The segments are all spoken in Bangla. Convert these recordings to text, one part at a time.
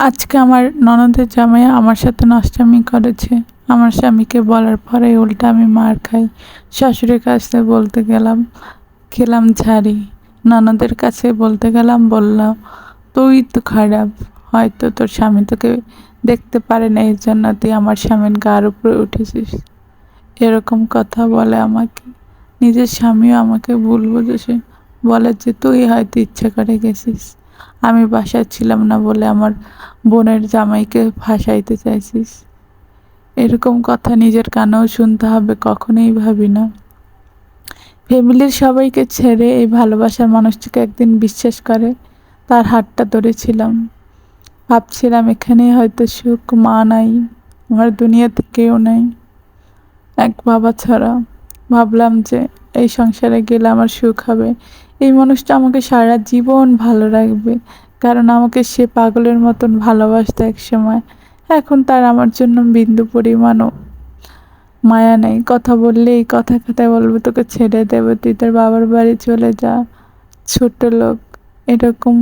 আজকে আমার ননদের জামাই আমার সাথে নষ্টামি করেছে। আমার স্বামীকে বলার পরে উল্টা আমি মার খাই। শাশুড়ির কাছে বলতে গেলাম, খেলাম ঝাড়ি। ননদের কাছে বলতে গেলাম, বললাম, তুই তো খারাপ। হয়তো তোর স্বামী তোকে দেখতে পারে না এই জন্য তুই আমার স্বামীর গার উপরে উঠেছিস। এরকম কথা বলে আমাকে। নিজের স্বামীও আমাকে ভুল বুঝেছে। বলে যে, তুই হয়তো ইচ্ছা করে গেছিস। আমি বাসায় ছিলাম না বলে আমার বোনের জামাইকে ফাঁসাইতে চাইছিস। এরকম কথা নিজের কানেও শুনতে হবে, কখনোই ভাবি না। ফ্যামিলির সবাইকে ছেড়ে এই ভালোবাসার মানুষটিকে একদিন বিশ্বাস করে, তার হাতটা ধরেছিলাম। ভাবছিলাম এখানেই হয়তো সুখ, মা নাই, আমার দুনিয়াতে কেউ নেই। এক বাবা ছাড়া। ভাবলাম যে এই সংসারে গেলে আমার সুখ হবে এই মানুষটা আমাকে সারা জীবন ভালো রাখবে। কারণ আমাকে সে পাগলের মতন ভালোবাসত এক সময় এখন তার আমার জন্য বিন্দু পরিমাণও মায়া নেই। কথা বললে এই কথা কথায় বলব, তোকে ছেড়ে দেবো, তুই তোর বাবার বাড়ি চলে যা ছোট লোক। এরকম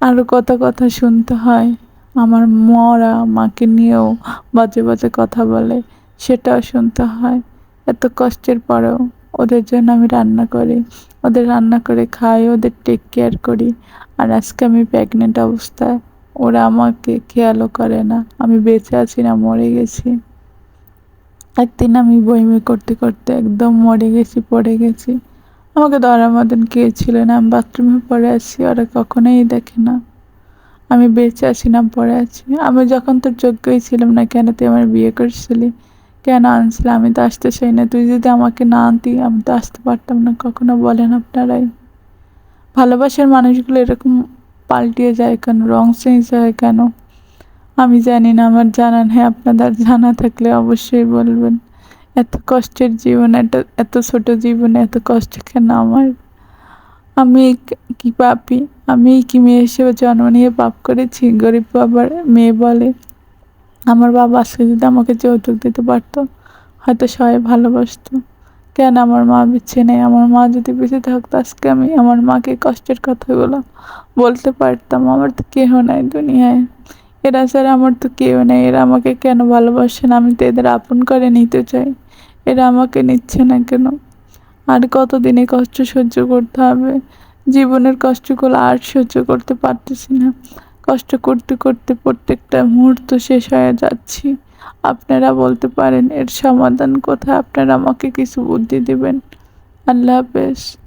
আরও কত কথা শুনতে হয়। আমার মরা মাকে নিয়েও বাজে বাজে কথা বলে, সেটাও শুনতে হয়। এত কষ্টের পরেও। ওদের জন্য আমি রান্না করি। ওদের রান্না করে খাই, ওদের টেক কেয়ার করি। আর আজকে আমি প্রেগনেন্ট অবস্থায়। ওরা আমাকে খেয়ালও করে না। আমি বেঁচে আছি না, মরে গেছি। একদিন আমি বইমি করতে করতে একদম মরে গেছি, পড়ে গেছি। আমাকে ধরার মতন কে ছিল না। আমি বাথরুমে পড়ে আছি, ওরা কখনোই দেখে না। আমি বেঁচে আছি না, পড়ে আছি। আমি যখন তোর যোগ্যই ছিলাম না কেন, তুই আমার বিয়ে করছিলি? কেন আনছিলাম আমি তো আসতে চাই না। তুই যদি আমাকে না আনতি, আমি তো আসতে পারতাম না। কখনো বলেন আপনারাই। ভালোবাসার মানুষগুলো এরকম পাল্টিয়ে যায় কেন? রং চেঞ্জ হয় কেন? আমি জানি না। আমার জানা নেই। আপনাদের জানা থাকলে অবশ্যই বলবেন। এত কষ্টের জীবন, এত এত ছোট জীবনে এত কষ্ট কেন আমার? আমি কি পাপি? আমি কি মেয়ে হিসেবে জন্ম নিয়ে পাপ করেছি? গরিব বাবার মেয়ে বলে। আমার বাবা আজকে যদি আমাকে যৌতুক দিতে পারতো, হয়তো সবাই ভালোবাসতো। কেন আমার মা বিচ্ছে নেই? আমার মা যদি বেঁচে থাকতো, আজকে আমি আমার মাকে কষ্টের কথাগুলো বলতে পারতাম। আমার তো কেহ নাই দুনিয়ায়। এরা ছাড়া আমার তো কেউ নেই। এরা আমাকে কেন ভালোবাসে না? আমি তো এদের আপন করে নিতে চাই। এরা আমাকে নিচ্ছে না কেন? আর কতদিন কষ্ট সহ্য করতে হবে? জীবনের কষ্টগুলো আর সহ্য করতে পারতেছি না। কষ্ট করতে করতে প্রত্যেকটা মুহূর্ত শেষ হয়ে যাচ্ছি। আপনারা বলতে পারেন, এর সমাধান কোথায়? আপনারা আমাকে কিছু বুদ্ধি দেবেন। আল্লাহ হাফেজ।